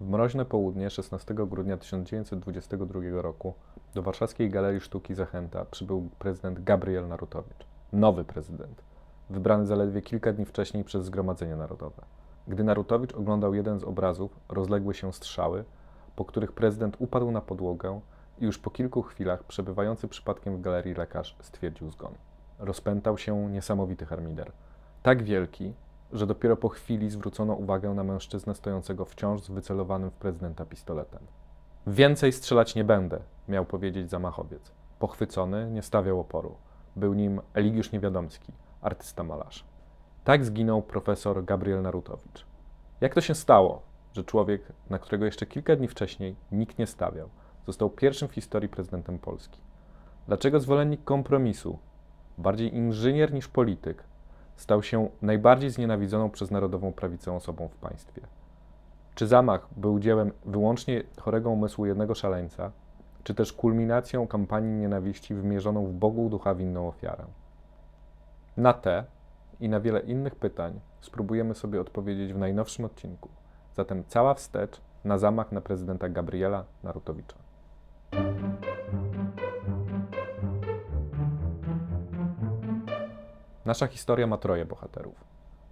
W mroźne południe 16 grudnia 1922 roku do warszawskiej Galerii Sztuki Zachęta przybył prezydent Gabriel Narutowicz. Nowy prezydent, wybrany zaledwie kilka dni wcześniej przez Zgromadzenie Narodowe. Gdy Narutowicz oglądał jeden z obrazów, rozległy się strzały, po których prezydent upadł na podłogę i już po kilku chwilach przebywający przypadkiem w galerii lekarz stwierdził zgon. Rozpętał się niesamowity harmider. Tak wielki, że dopiero po chwili zwrócono uwagę na mężczyznę stojącego wciąż z wycelowanym w prezydenta pistoletem. Więcej strzelać nie będę, miał powiedzieć zamachowiec. Pochwycony, nie stawiał oporu. Był nim Eligiusz Niewiadomski, artysta malarz. Tak zginął profesor Gabriel Narutowicz. Jak to się stało, że człowiek, na którego jeszcze kilka dni wcześniej nikt nie stawiał, został pierwszym w historii prezydentem Polski? Dlaczego zwolennik kompromisu, bardziej inżynier niż polityk, stał się najbardziej znienawidzoną przez narodową prawicę osobą w państwie? Czy zamach był dziełem wyłącznie chorego umysłu jednego szaleńca, czy też kulminacją kampanii nienawiści wymierzoną w Bogu ducha winną ofiarę? Na te i na wiele innych pytań spróbujemy sobie odpowiedzieć w najnowszym odcinku. Zatem cała wstecz na zamach na prezydenta Gabriela Narutowicza. Nasza historia ma troje bohaterów.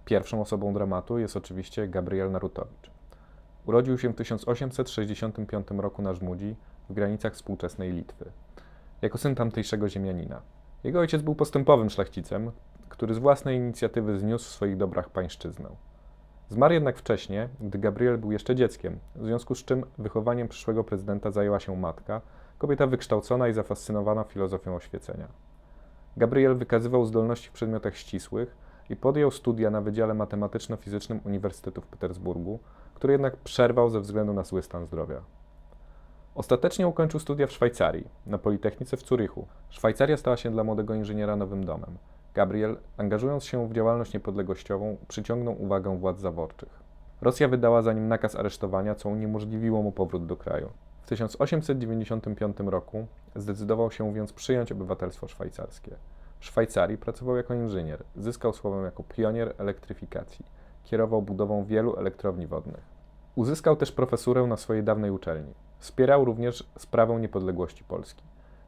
Pierwszą osobą dramatu jest oczywiście Gabriel Narutowicz. Urodził się w 1865 roku na Żmudzi w granicach współczesnej Litwy, jako syn tamtejszego ziemianina. Jego ojciec był postępowym szlachcicem, który z własnej inicjatywy zniósł w swoich dobrach pańszczyznę. Zmarł jednak wcześniej, gdy Gabriel był jeszcze dzieckiem, w związku z czym wychowaniem przyszłego prezydenta zajęła się matka, kobieta wykształcona i zafascynowana filozofią oświecenia. Gabriel wykazywał zdolności w przedmiotach ścisłych i podjął studia na Wydziale Matematyczno-Fizycznym Uniwersytetu w Petersburgu, który jednak przerwał ze względu na zły stan zdrowia. Ostatecznie ukończył studia w Szwajcarii, na Politechnice w Zurychu. Szwajcaria stała się dla młodego inżyniera nowym domem. Gabriel, angażując się w działalność niepodległościową, przyciągnął uwagę władz zaborczych. Rosja wydała za nim nakaz aresztowania, co uniemożliwiło mu powrót do kraju. W 1895 roku zdecydował się więc przyjąć obywatelstwo szwajcarskie. W Szwajcarii pracował jako inżynier, zyskał słowem jako pionier elektryfikacji, kierował budową wielu elektrowni wodnych. Uzyskał też profesurę na swojej dawnej uczelni. Wspierał również sprawę niepodległości Polski.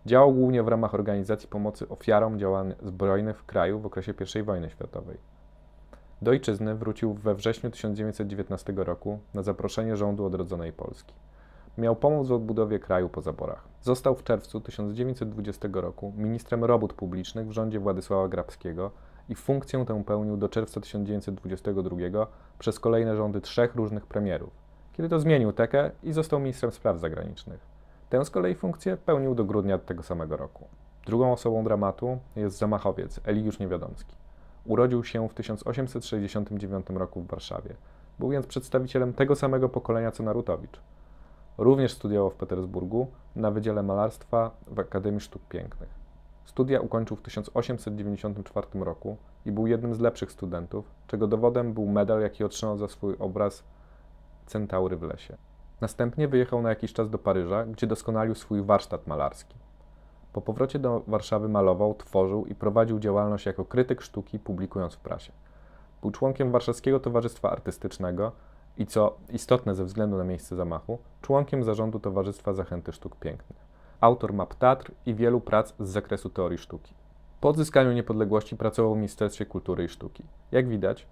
Działał głównie w ramach organizacji pomocy ofiarom działań zbrojnych w kraju w okresie I wojny światowej. Do ojczyzny wrócił we wrześniu 1919 roku na zaproszenie rządu odrodzonej Polski. Miał pomóc w odbudowie kraju po zaborach. Został w czerwcu 1920 roku ministrem robót publicznych w rządzie Władysława Grabskiego i funkcję tę pełnił do czerwca 1922 przez kolejne rządy trzech różnych premierów, kiedy to zmienił tekę i został ministrem spraw zagranicznych. Tę z kolei funkcję pełnił do grudnia tego samego roku. Drugą osobą dramatu jest zamachowiec Eligiusz Niewiadomski. Urodził się w 1869 roku w Warszawie. Był więc przedstawicielem tego samego pokolenia co Narutowicz. Również studiował w Petersburgu na Wydziale Malarstwa w Akademii Sztuk Pięknych. Studia ukończył w 1894 roku i był jednym z lepszych studentów, czego dowodem był medal, jaki otrzymał za swój obraz Centaury w lesie. Następnie wyjechał na jakiś czas do Paryża, gdzie doskonalił swój warsztat malarski. Po powrocie do Warszawy malował, tworzył i prowadził działalność jako krytyk sztuki, publikując w prasie. Był członkiem Warszawskiego Towarzystwa Artystycznego i, co istotne ze względu na miejsce zamachu, członkiem zarządu Towarzystwa Zachęty Sztuk Pięknych. Autor map teatr i wielu prac z zakresu teorii sztuki. Po odzyskaniu niepodległości pracował w Ministerstwie Kultury i Sztuki. Jak widać,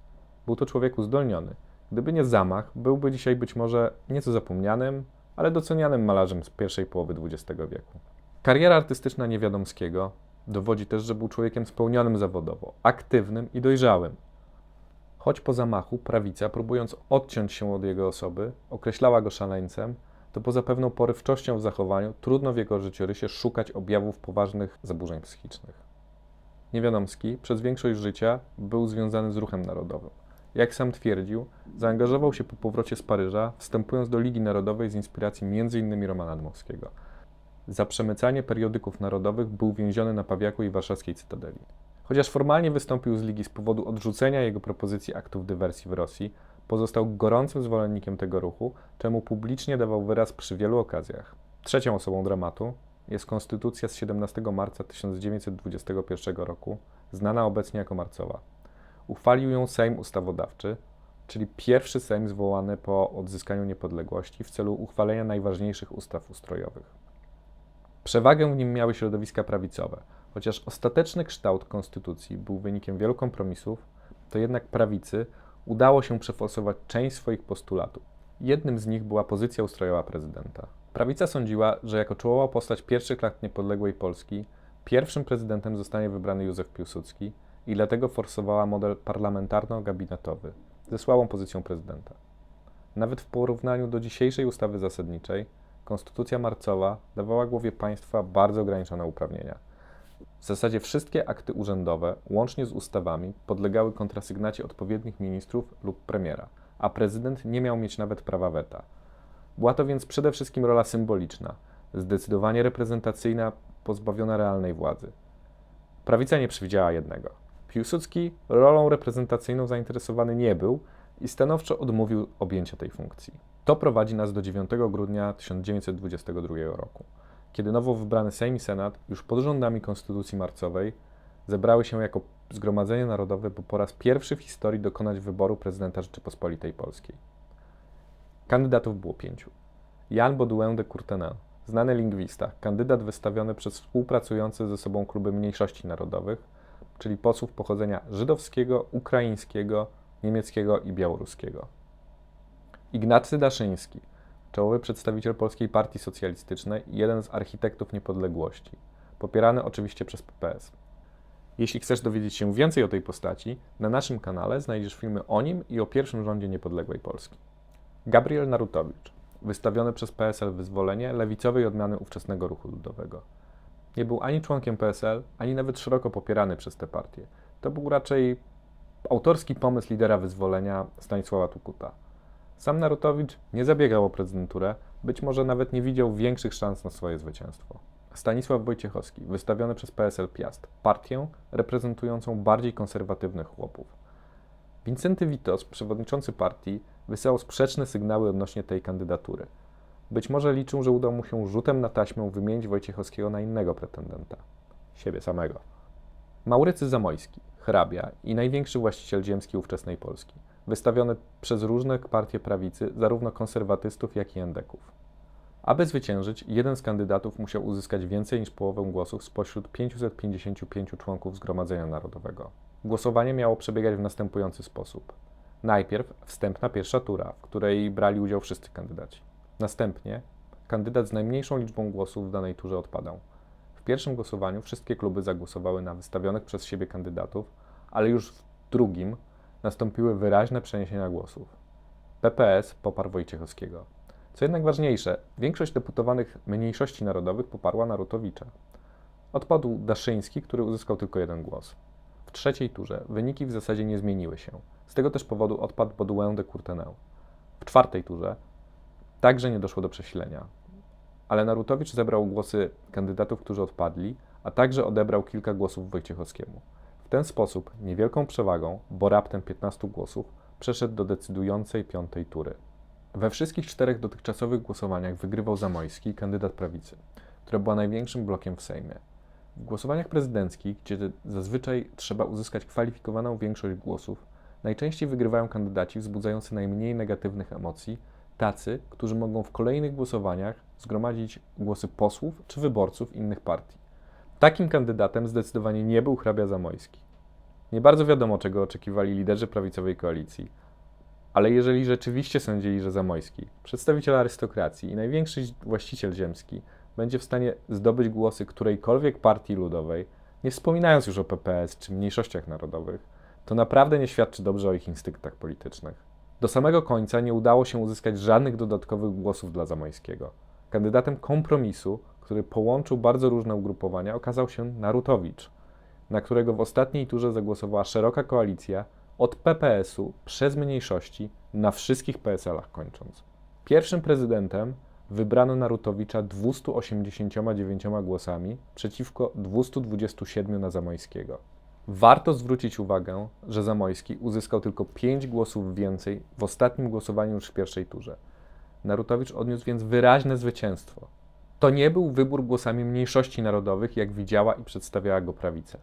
był to człowiek uzdolniony. Gdyby nie zamach, byłby dzisiaj być może nieco zapomnianym, ale docenianym malarzem z pierwszej połowy XX wieku. Kariera artystyczna Niewiadomskiego dowodzi też, że był człowiekiem spełnionym zawodowo, aktywnym i dojrzałym. Choć po zamachu prawica, próbując odciąć się od jego osoby, określała go szaleńcem, to poza pewną porywczością w zachowaniu trudno w jego życiorysie szukać objawów poważnych zaburzeń psychicznych. Niewiadomski przez większość życia był związany z ruchem narodowym. Jak sam twierdził, zaangażował się po powrocie z Paryża, wstępując do Ligi Narodowej z inspiracji m.in. Romana Dmowskiego. Za przemycanie periodyków narodowych był więziony na Pawiaku i warszawskiej Cytadeli. Chociaż formalnie wystąpił z Ligi z powodu odrzucenia jego propozycji aktów dywersji w Rosji, pozostał gorącym zwolennikiem tego ruchu, czemu publicznie dawał wyraz przy wielu okazjach. Trzecią osobą dramatu jest Konstytucja z 17 marca 1921 roku, znana obecnie jako Marcowa. Uchwalił ją Sejm Ustawodawczy, czyli pierwszy Sejm zwołany po odzyskaniu niepodległości w celu uchwalenia najważniejszych ustaw ustrojowych. Przewagę w nim miały środowiska prawicowe. Chociaż ostateczny kształt konstytucji był wynikiem wielu kompromisów, to jednak prawicy udało się przeforsować część swoich postulatów. Jednym z nich była pozycja ustrojowa prezydenta. Prawica sądziła, że jako czołowa postać pierwszych lat niepodległej Polski pierwszym prezydentem zostanie wybrany Józef Piłsudski i dlatego forsowała model parlamentarno-gabinetowy ze słabą pozycją prezydenta. Nawet w porównaniu do dzisiejszej ustawy zasadniczej, konstytucja marcowa dawała głowie państwa bardzo ograniczone uprawnienia. W zasadzie wszystkie akty urzędowe, łącznie z ustawami, podlegały kontrasygnacie odpowiednich ministrów lub premiera, a prezydent nie miał mieć nawet prawa weta. Była to więc przede wszystkim rola symboliczna, zdecydowanie reprezentacyjna, pozbawiona realnej władzy. Prawica nie przewidziała jednego. Piłsudski rolą reprezentacyjną zainteresowany nie był i stanowczo odmówił objęcia tej funkcji. To prowadzi nas do 9 grudnia 1922 roku, kiedy nowo wybrany Sejm i Senat, już pod rządami Konstytucji Marcowej, zebrały się jako Zgromadzenie Narodowe, by po raz pierwszy w historii dokonać wyboru prezydenta Rzeczypospolitej Polskiej. Kandydatów było pięciu. Jan Baudouin de Courtenay, znany lingwista, kandydat wystawiony przez współpracujące ze sobą kluby mniejszości narodowych, czyli posłów pochodzenia żydowskiego, ukraińskiego, niemieckiego i białoruskiego. Ignacy Daszyński, czołowy przedstawiciel Polskiej Partii Socjalistycznej i jeden z architektów niepodległości, popierany oczywiście przez PPS. Jeśli chcesz dowiedzieć się więcej o tej postaci, na naszym kanale znajdziesz filmy o nim i o pierwszym rządzie niepodległej Polski. Gabriel Narutowicz, wystawiony przez PSL Wyzwolenie lewicowej odmiany ówczesnego ruchu ludowego. Nie był ani członkiem PSL, ani nawet szeroko popierany przez tę partię. To był raczej autorski pomysł lidera wyzwolenia Stanisława Tukuta. Sam Narutowicz nie zabiegał o prezydenturę, być może nawet nie widział większych szans na swoje zwycięstwo. Stanisław Wojciechowski, wystawiony przez PSL Piast, partię reprezentującą bardziej konserwatywnych chłopów. Wincenty Witos, przewodniczący partii, wysyłał sprzeczne sygnały odnośnie tej kandydatury. Być może liczył, że uda mu się rzutem na taśmę wymienić Wojciechowskiego na innego pretendenta siebie samego. Maurycy Zamojski, hrabia i największy właściciel ziemski ówczesnej Polski, wystawiony przez różne partie prawicy, zarówno konserwatystów, jak i endeków. Aby zwyciężyć, jeden z kandydatów musiał uzyskać więcej niż połowę głosów spośród 555 członków Zgromadzenia Narodowego. Głosowanie miało przebiegać w następujący sposób. Najpierw wstępna pierwsza tura, w której brali udział wszyscy kandydaci. Następnie kandydat z najmniejszą liczbą głosów w danej turze odpadał. W pierwszym głosowaniu wszystkie kluby zagłosowały na wystawionych przez siebie kandydatów, ale już w drugim nastąpiły wyraźne przeniesienia głosów. PPS poparł Wojciechowskiego. Co jednak ważniejsze, większość deputowanych mniejszości narodowych poparła Narutowicza. Odpadł Daszyński, który uzyskał tylko jeden głos. W trzeciej turze wyniki w zasadzie nie zmieniły się. Z tego też powodu odpadł Baudouin de Courtenay. W czwartej turze także nie doszło do przesilenia. Ale Narutowicz zebrał głosy kandydatów, którzy odpadli, a także odebrał kilka głosów Wojciechowskiemu. W ten sposób, niewielką przewagą, bo raptem 15 głosów, przeszedł do decydującej piątej tury. We wszystkich czterech dotychczasowych głosowaniach wygrywał Zamojski, kandydat prawicy, która była największym blokiem w Sejmie. W głosowaniach prezydenckich, gdzie zazwyczaj trzeba uzyskać kwalifikowaną większość głosów, najczęściej wygrywają kandydaci wzbudzający najmniej negatywnych emocji, tacy, którzy mogą w kolejnych głosowaniach zgromadzić głosy posłów czy wyborców innych partii. Takim kandydatem zdecydowanie nie był hrabia Zamojski. Nie bardzo wiadomo, czego oczekiwali liderzy prawicowej koalicji, ale jeżeli rzeczywiście sądzili, że Zamojski, przedstawiciel arystokracji i największy właściciel ziemski, będzie w stanie zdobyć głosy którejkolwiek partii ludowej, nie wspominając już o PPS czy mniejszościach narodowych, to naprawdę nie świadczy dobrze o ich instynktach politycznych. Do samego końca nie udało się uzyskać żadnych dodatkowych głosów dla Zamojskiego. Kandydatem kompromisu, który połączył bardzo różne ugrupowania, okazał się Narutowicz, na którego w ostatniej turze zagłosowała szeroka koalicja od PPS-u przez mniejszości na wszystkich PSL-ach kończąc. Pierwszym prezydentem wybrano Narutowicza 289 głosami przeciwko 227 na Zamojskiego. Warto zwrócić uwagę, że Zamojski uzyskał tylko 5 głosów więcej w ostatnim głosowaniu niż w pierwszej turze. Narutowicz odniósł więc wyraźne zwycięstwo. To nie był wybór głosami mniejszości narodowych, jak widziała i przedstawiała go prawica.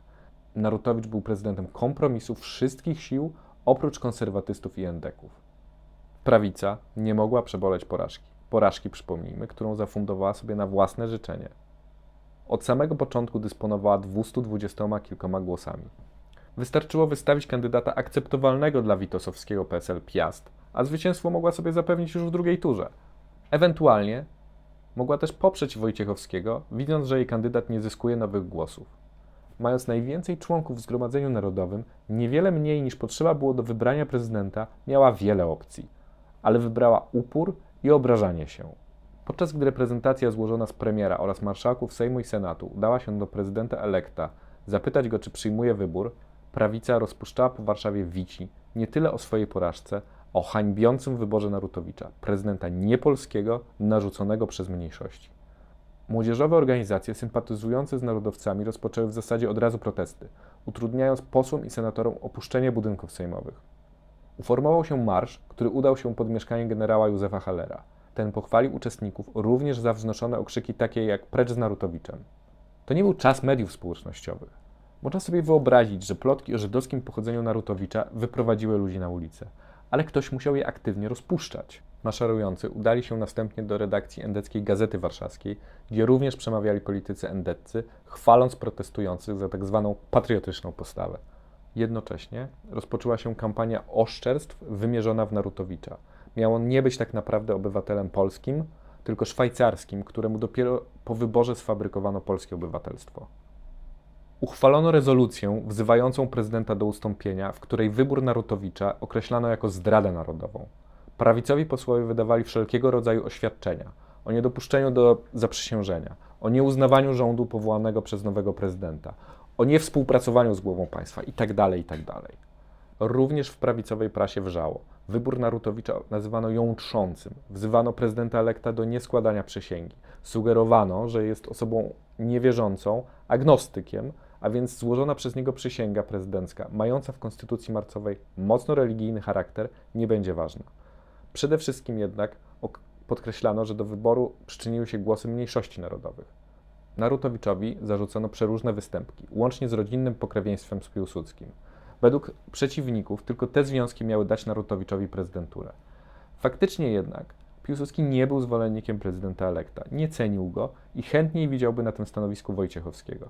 Narutowicz był prezydentem kompromisu wszystkich sił oprócz konserwatystów i endeków. Prawica nie mogła przeboleć porażki. Porażki, przypomnijmy, którą zafundowała sobie na własne życzenie. Od samego początku dysponowała 220 kilkoma głosami. Wystarczyło wystawić kandydata akceptowalnego dla Witosowskiego PSL Piast, a zwycięstwo mogła sobie zapewnić już w drugiej turze. Ewentualnie mogła też poprzeć Wojciechowskiego, widząc, że jej kandydat nie zyskuje nowych głosów. Mając najwięcej członków w Zgromadzeniu Narodowym, niewiele mniej niż potrzeba było do wybrania prezydenta, miała wiele opcji, ale wybrała upór i obrażanie się. Podczas gdy reprezentacja złożona z premiera oraz marszałków Sejmu i Senatu udała się do prezydenta elekta zapytać go, czy przyjmuje wybór, prawica rozpuszczała po Warszawie wici nie tyle o swojej porażce, o hańbiącym wyborze Narutowicza, prezydenta niepolskiego, narzuconego przez mniejszości. Młodzieżowe organizacje sympatyzujące z narodowcami rozpoczęły w zasadzie od razu protesty, utrudniając posłom i senatorom opuszczenie budynków sejmowych. Uformował się marsz, który udał się pod mieszkanie generała Józefa Hallera. Ten pochwalił uczestników również za wznoszone okrzyki takie jak precz z Narutowiczem. To nie był czas mediów społecznościowych. Można sobie wyobrazić, że plotki o żydowskim pochodzeniu Narutowicza wyprowadziły ludzi na ulicę, ale ktoś musiał je aktywnie rozpuszczać. Maszerujący udali się następnie do redakcji endeckiej Gazety Warszawskiej, gdzie również przemawiali politycy endeccy, chwaląc protestujących za tak zwaną patriotyczną postawę. Jednocześnie rozpoczęła się kampania oszczerstw wymierzona w Narutowicza. Miał on nie być tak naprawdę obywatelem polskim, tylko szwajcarskim, któremu dopiero po wyborze sfabrykowano polskie obywatelstwo. Uchwalono rezolucję wzywającą prezydenta do ustąpienia, w której wybór Narutowicza określano jako zdradę narodową. Prawicowi posłowie wydawali wszelkiego rodzaju oświadczenia o niedopuszczeniu do zaprzysiężenia, o nieuznawaniu rządu powołanego przez nowego prezydenta, o niewspółpracowaniu z głową państwa itd. itd. Również w prawicowej prasie wrzało. Wybór Narutowicza nazywano jątrzącym. Wzywano prezydenta elekta do nieskładania przysięgi. Sugerowano, że jest osobą niewierzącą, agnostykiem, a więc złożona przez niego przysięga prezydencka, mająca w konstytucji marcowej mocno religijny charakter, nie będzie ważna. Przede wszystkim jednak podkreślano, że do wyboru przyczyniły się głosy mniejszości narodowych. Narutowiczowi zarzucono przeróżne występki, łącznie z rodzinnym pokrewieństwem z Piłsudskim. Według przeciwników tylko te związki miały dać Narutowiczowi prezydenturę. Faktycznie jednak Piłsudski nie był zwolennikiem prezydenta elekta, nie cenił go i chętniej widziałby na tym stanowisku Wojciechowskiego.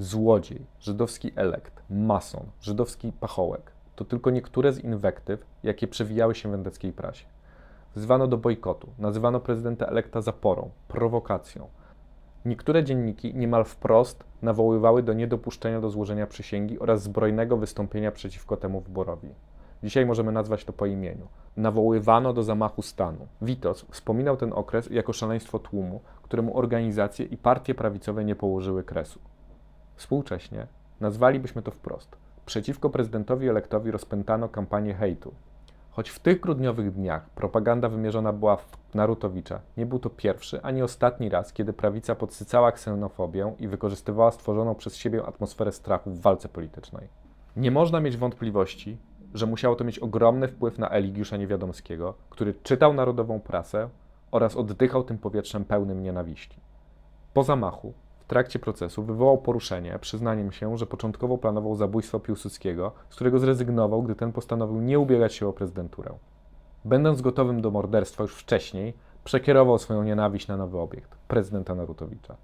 Złodziej, żydowski elekt, mason, żydowski pachołek to tylko niektóre z inwektyw, jakie przewijały się w endeckiej prasie. Wzywano do bojkotu, nazywano prezydenta elekta zaporą, prowokacją. Niektóre dzienniki niemal wprost nawoływały do niedopuszczenia do złożenia przysięgi oraz zbrojnego wystąpienia przeciwko temu wyborowi. Dzisiaj możemy nazwać to po imieniu. Nawoływano do zamachu stanu. Witos wspominał ten okres jako szaleństwo tłumu, któremu organizacje i partie prawicowe nie położyły kresu. Współcześnie nazwalibyśmy to wprost. Przeciwko prezydentowi elektowi rozpętano kampanię hejtu. Choć w tych grudniowych dniach propaganda wymierzona była w Narutowicza, nie był to pierwszy ani ostatni raz, kiedy prawica podsycała ksenofobię i wykorzystywała stworzoną przez siebie atmosferę strachu w walce politycznej. Nie można mieć wątpliwości, że musiało to mieć ogromny wpływ na Eligiusza Niewiadomskiego, który czytał narodową prasę oraz oddychał tym powietrzem pełnym nienawiści. Po zamachu trakcie procesu wywołał poruszenie przyznaniem się, że początkowo planował zabójstwo Piłsudskiego, z którego zrezygnował, gdy ten postanowił nie ubiegać się o prezydenturę. Będąc gotowym do morderstwa już wcześniej, przekierował swoją nienawiść na nowy obiekt prezydenta Narutowicza.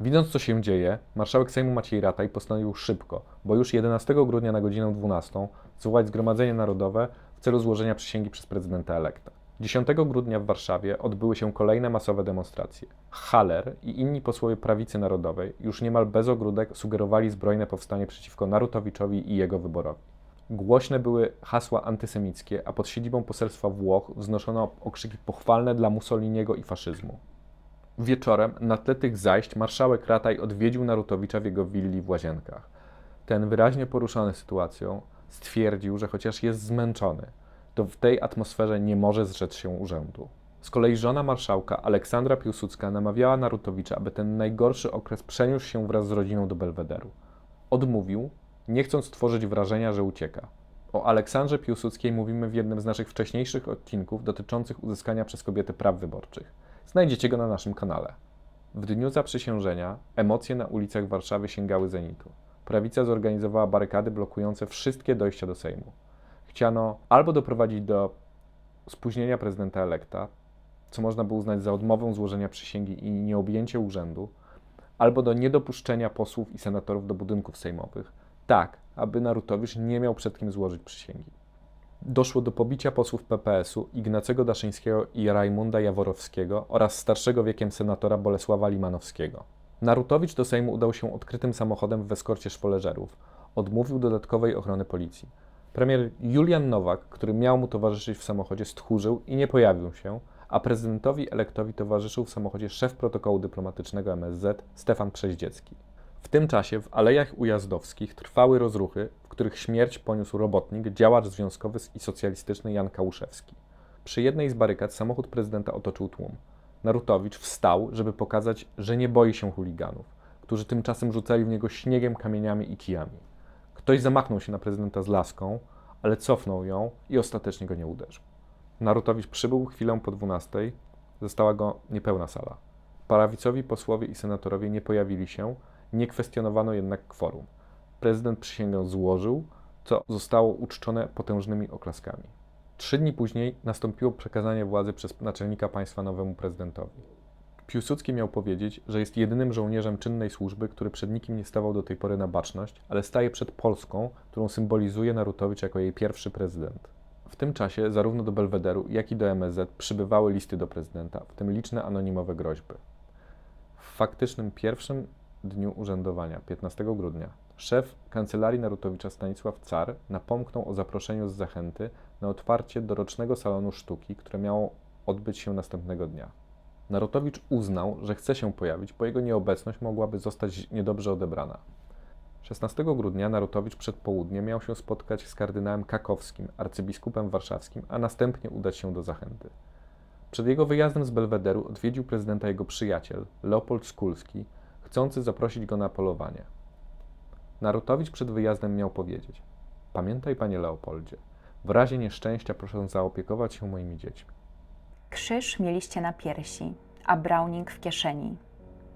Widząc, co się dzieje, marszałek Sejmu Maciej Rataj postanowił szybko, bo już 11 grudnia na godzinę 12 zwołać Zgromadzenie Narodowe w celu złożenia przysięgi przez prezydenta elekta. 10 grudnia w Warszawie odbyły się kolejne masowe demonstracje. Haller i inni posłowie prawicy narodowej już niemal bez ogródek sugerowali zbrojne powstanie przeciwko Narutowiczowi i jego wyborowi. Głośne były hasła antysemickie, a pod siedzibą poselstwa Włoch wznoszono okrzyki pochwalne dla Mussoliniego i faszyzmu. Wieczorem na tle tych zajść marszałek Rataj odwiedził Narutowicza w jego willi w Łazienkach. Ten wyraźnie poruszony sytuacją stwierdził, że chociaż jest zmęczony, to w tej atmosferze nie może zrzec się urzędu. Z kolei żona marszałka, Aleksandra Piłsudska, namawiała Narutowicza, aby ten najgorszy okres przeniósł się wraz z rodziną do Belwederu. Odmówił, nie chcąc tworzyć wrażenia, że ucieka. O Aleksandrze Piłsudskiej mówimy w jednym z naszych wcześniejszych odcinków dotyczących uzyskania przez kobiety praw wyborczych. Znajdziecie go na naszym kanale. W dniu zaprzysiężenia emocje na ulicach Warszawy sięgały zenitu. Prawica zorganizowała barykady blokujące wszystkie dojścia do Sejmu. Chciano albo doprowadzić do spóźnienia prezydenta elekta, co można by uznać za odmowę złożenia przysięgi i nieobjęcie urzędu, albo do niedopuszczenia posłów i senatorów do budynków sejmowych, tak aby Narutowicz nie miał przed kim złożyć przysięgi. Doszło do pobicia posłów PPS-u Ignacego Daszyńskiego i Rajmunda Jaworowskiego oraz starszego wiekiem senatora Bolesława Limanowskiego. Narutowicz do Sejmu udał się odkrytym samochodem w eskorcie szwoleżerów. Odmówił dodatkowej ochrony policji. Premier Julian Nowak, który miał mu towarzyszyć w samochodzie, stchórzył i nie pojawił się, a prezydentowi elektowi towarzyszył w samochodzie szef protokołu dyplomatycznego MSZ Stefan Przeździecki. W tym czasie w Alejach Ujazdowskich trwały rozruchy, w których śmierć poniósł robotnik, działacz związkowy i socjalistyczny Jan Kałuszewski. Przy jednej z barykad samochód prezydenta otoczył tłum. Narutowicz wstał, żeby pokazać, że nie boi się chuliganów, którzy tymczasem rzucali w niego śniegiem, kamieniami i kijami. Ktoś zamachnął się na prezydenta z laską, ale cofnął ją i ostatecznie go nie uderzył. Narutowicz przybył chwilę po 12. Została go niepełna sala. Prawicowi posłowie i senatorowie nie pojawili się, nie kwestionowano jednak kworum. Prezydent przysięgę złożył, co zostało uczczone potężnymi oklaskami. Trzy dni później nastąpiło przekazanie władzy przez naczelnika państwa nowemu prezydentowi. Piłsudski miał powiedzieć, że jest jedynym żołnierzem czynnej służby, który przed nikim nie stawał do tej pory na baczność, ale staje przed Polską, którą symbolizuje Narutowicz jako jej pierwszy prezydent. W tym czasie zarówno do Belwederu, jak i do MSZ przybywały listy do prezydenta, w tym liczne anonimowe groźby. W faktycznym pierwszym dniu urzędowania, 15 grudnia, szef kancelarii Narutowicza Stanisław Car napomknął o zaproszeniu z zachęty na otwarcie dorocznego salonu sztuki, które miało odbyć się następnego dnia. Narutowicz uznał, że chce się pojawić, bo jego nieobecność mogłaby zostać niedobrze odebrana. 16 grudnia Narutowicz przed południem miał się spotkać z kardynałem Kakowskim, arcybiskupem warszawskim, a następnie udać się do Zachęty. Przed jego wyjazdem z Belwederu odwiedził prezydenta jego przyjaciel, Leopold Skulski, chcący zaprosić go na polowanie. Narutowicz przed wyjazdem miał powiedzieć: Pamiętaj, panie Leopoldzie, w razie nieszczęścia proszę zaopiekować się moimi dziećmi. Krzyż mieliście na piersi, a Browning w kieszeni.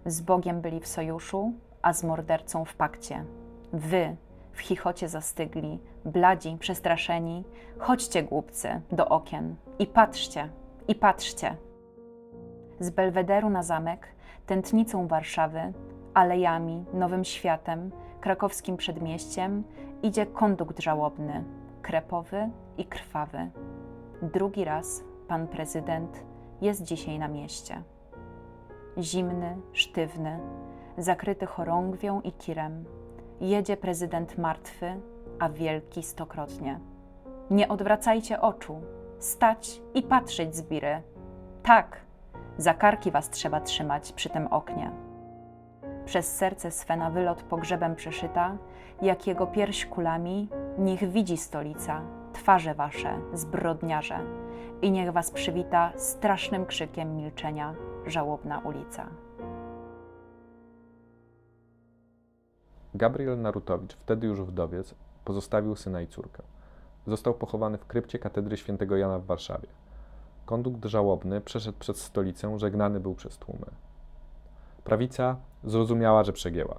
Z Bogiem byli w sojuszu, a z mordercą w pakcie. Wy w chichocie zastygli, bladzi, przestraszeni. Chodźcie, głupcy, do okien i patrzcie, i patrzcie. Z Belwederu na zamek, tętnicą Warszawy, alejami, Nowym Światem, krakowskim przedmieściem idzie kondukt żałobny, krepowy i krwawy. Drugi raz pan prezydent jest dzisiaj na mieście. Zimny, sztywny, zakryty chorągwią i kirem, jedzie prezydent martwy, a wielki stokrotnie. Nie odwracajcie oczu, stać i patrzeć zbiry. Tak, za karki was trzeba trzymać przy tym oknie. Przez serce swe na wylot pogrzebem przeszyta, jak jego pierś kulami, niech widzi stolica, twarze wasze, zbrodniarze, i niech was przywita strasznym krzykiem milczenia żałobna ulica. Gabriel Narutowicz, wtedy już wdowiec, pozostawił syna i córkę. Został pochowany w krypcie katedry świętego Jana w Warszawie. Kondukt żałobny przeszedł przez stolicę, żegnany był przez tłumy. Prawica zrozumiała, że przegięła.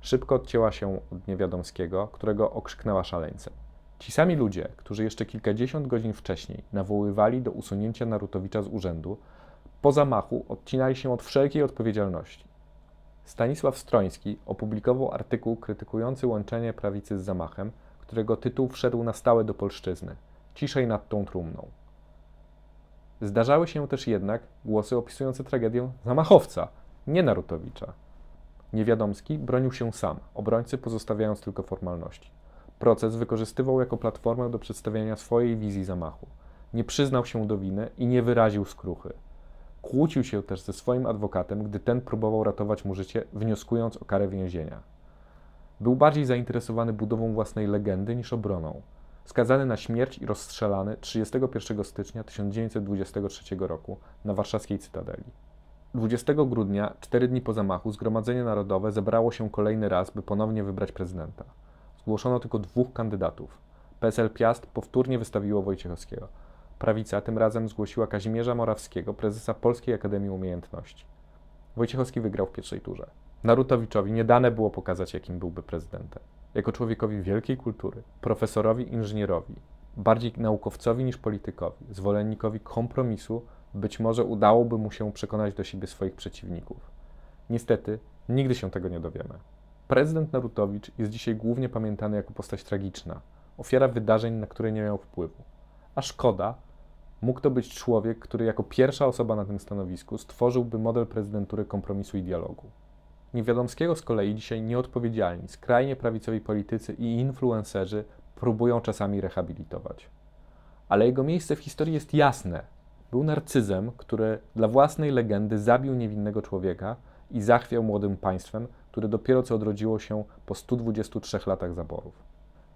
Szybko odcięła się od Niewiadomskiego, którego okrzyknęła szaleńcem. Ci sami ludzie, którzy jeszcze kilkadziesiąt godzin wcześniej nawoływali do usunięcia Narutowicza z urzędu, po zamachu odcinali się od wszelkiej odpowiedzialności. Stanisław Stroński opublikował artykuł krytykujący łączenie prawicy z zamachem, którego tytuł wszedł na stałe do polszczyzny Ciszej nad tą trumną. Zdarzały się też jednak głosy opisujące tragedię zamachowca, nie Narutowicza. Niewiadomski bronił się sam, obrońcy pozostawiając tylko formalności. Proces wykorzystywał jako platformę do przedstawiania swojej wizji zamachu. Nie przyznał się do winy i nie wyraził skruchy. Kłócił się też ze swoim adwokatem, gdy ten próbował ratować mu życie, wnioskując o karę więzienia. Był bardziej zainteresowany budową własnej legendy niż obroną. Skazany na śmierć i rozstrzelany 31 stycznia 1923 roku na warszawskiej Cytadeli. 20 grudnia, cztery dni po zamachu, Zgromadzenie Narodowe zebrało się kolejny raz, by ponownie wybrać prezydenta. Zgłoszono tylko dwóch kandydatów. PSL Piast powtórnie wystawiło Wojciechowskiego. Prawica tym razem zgłosiła Kazimierza Morawskiego, prezesa Polskiej Akademii Umiejętności. Wojciechowski wygrał w pierwszej turze. Narutowiczowi nie dane było pokazać, jakim byłby prezydentem. jako człowiekowi wielkiej kultury, profesorowi inżynierowi, bardziej naukowcowi niż politykowi, zwolennikowi kompromisu, być może udałoby mu się przekonać do siebie swoich przeciwników. Niestety, nigdy się tego nie dowiemy. Prezydent Narutowicz jest dzisiaj głównie pamiętany jako postać tragiczna, ofiara wydarzeń, na które nie miał wpływu. A szkoda, mógł to być człowiek, który jako pierwsza osoba na tym stanowisku stworzyłby model prezydentury kompromisu i dialogu. Niewiadomskiego z kolei dzisiaj nieodpowiedzialni, skrajnie prawicowi politycy i influencerzy próbują czasami rehabilitować. Ale jego miejsce w historii jest jasne. Był narcyzem, który dla własnej legendy zabił niewinnego człowieka i zachwiał młodym państwem, które dopiero co odrodziło się po 123 latach zaborów.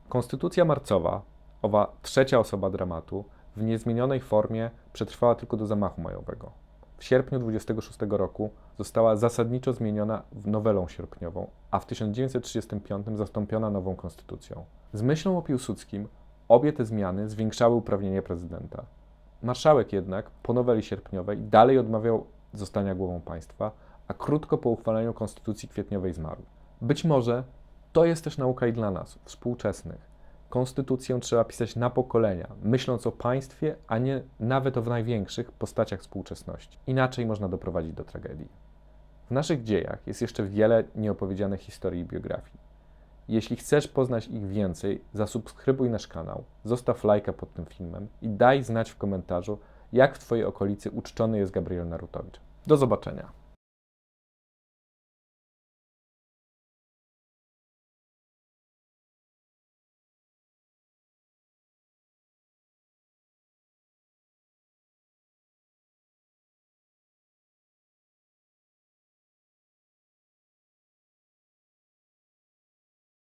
Konstytucja marcowa, owa trzecia osoba dramatu, w niezmienionej formie przetrwała tylko do zamachu majowego. W sierpniu 26 roku została zasadniczo zmieniona w nowelą sierpniową, a w 1935 zastąpiona nową konstytucją. Z myślą o Piłsudskim obie te zmiany zwiększały uprawnienia prezydenta. Marszałek jednak po noweli sierpniowej dalej odmawiał zostania głową państwa, a krótko po uchwaleniu konstytucji kwietniowej zmarł. Być może to jest też nauka i dla nas, współczesnych. Konstytucję trzeba pisać na pokolenia, myśląc o państwie, a nie nawet o największych postaciach współczesności. Inaczej można doprowadzić do tragedii. W naszych dziejach jest jeszcze wiele nieopowiedzianych historii i biografii. Jeśli chcesz poznać ich więcej, zasubskrybuj nasz kanał, zostaw lajka pod tym filmem i daj znać w komentarzu, jak w Twojej okolicy uczczony jest Gabriel Narutowicz. Do zobaczenia.